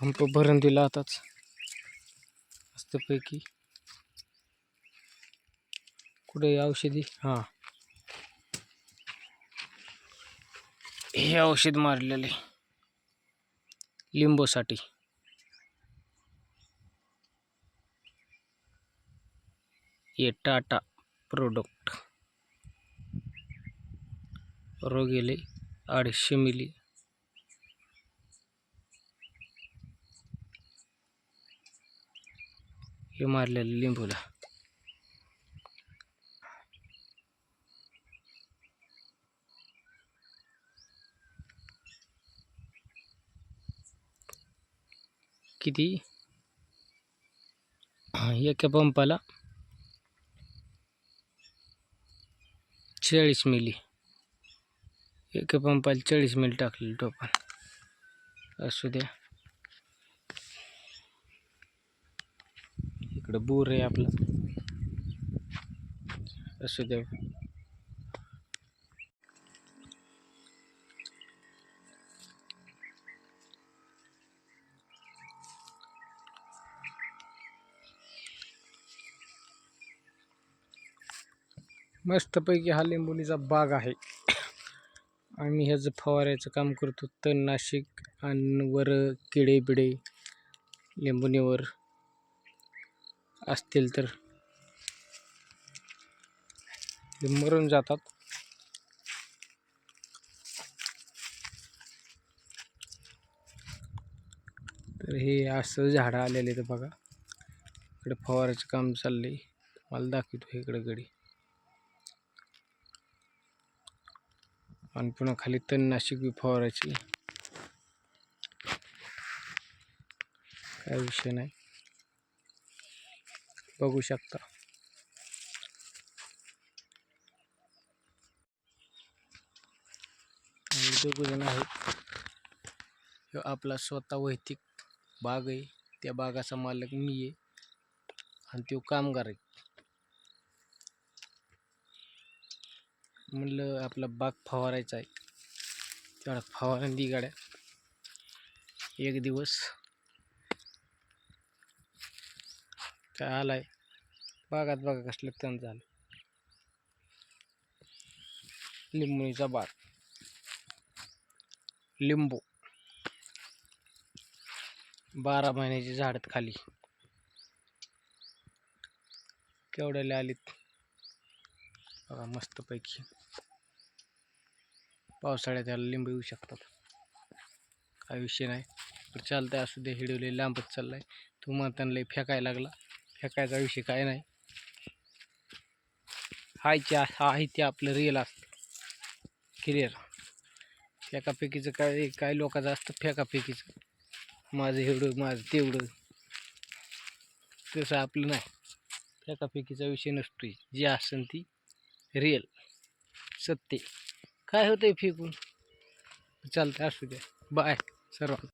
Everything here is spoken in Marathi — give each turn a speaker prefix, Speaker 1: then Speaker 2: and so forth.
Speaker 1: पंप भरून दिला आताच. मस्तपैकी. कुठे औषधी? हां. हे औषध मारलेले. लिंबूसाठी. हे टाटा प्रोडक्ट. रोगेले अडीचशे मिली हे मारलेलं लिंबूला. किती? एका पंपाला चाळीस मिली. एका पंपाला चाळीस मिली टाकलेलं टोपण. असू द्या. इकडं बोर आहे आपलं. असू द्या मस्तपैकी हा लिंबोणीचा बाग आहे. आम्ही ह्याचं फवारायचं काम करतो तणनाशिक आणि वर किडे बिडे लिंबोणीवर असतील तर. ते मरून जातात. तर हे असं झाडं आलेले तर बघा. इकडे फवाराचं काम चाललंय. मला दाखवतो इकडे गडी. आणि पुन्हा खाली तणनाशक बी फवारायची. काय विषय नाही. बघू शकता. दोघजण आहेत ह्यो आपला स्वतः वैयक्तिक बाग आहे. त्या बागाचा मालक मी आहे. आणि तो कामगार आहे. म्हणलं आपला बाग फवारायचा आहे. तेवढा फवारण दी गाड्या. एक दिवस. काय आलाय? बागात बघा कसलं तण झालं. लिंबणीचा बाग. लिंबू. बारा महिन्याची झाडत खाली. केवढ्याला आलीत? बघा मस्तपैकी. पावसाळ्यात याला लिंबू येऊ शकतात. काय विषय नाही. तर चालतंय असू दे हिडवले लांबच चाललाय. तू म्हणताना लई फेकायला लागला. फेकायचा विषय काय नाही. हायचे आहे ते आपलं रिअल असतं. क्लिअर फेकाफेकीचं काय काय लोकांचं असतं फेकाफेकीचं माझं एवढं माझं तेवढं. तसं आपलं नाही. फेकाफेकीचा विषय नसतोय. जी असेल ती रिअल सत्य. काय होतंय फेकून? चालतं असू द्या. बाय सर्वांना.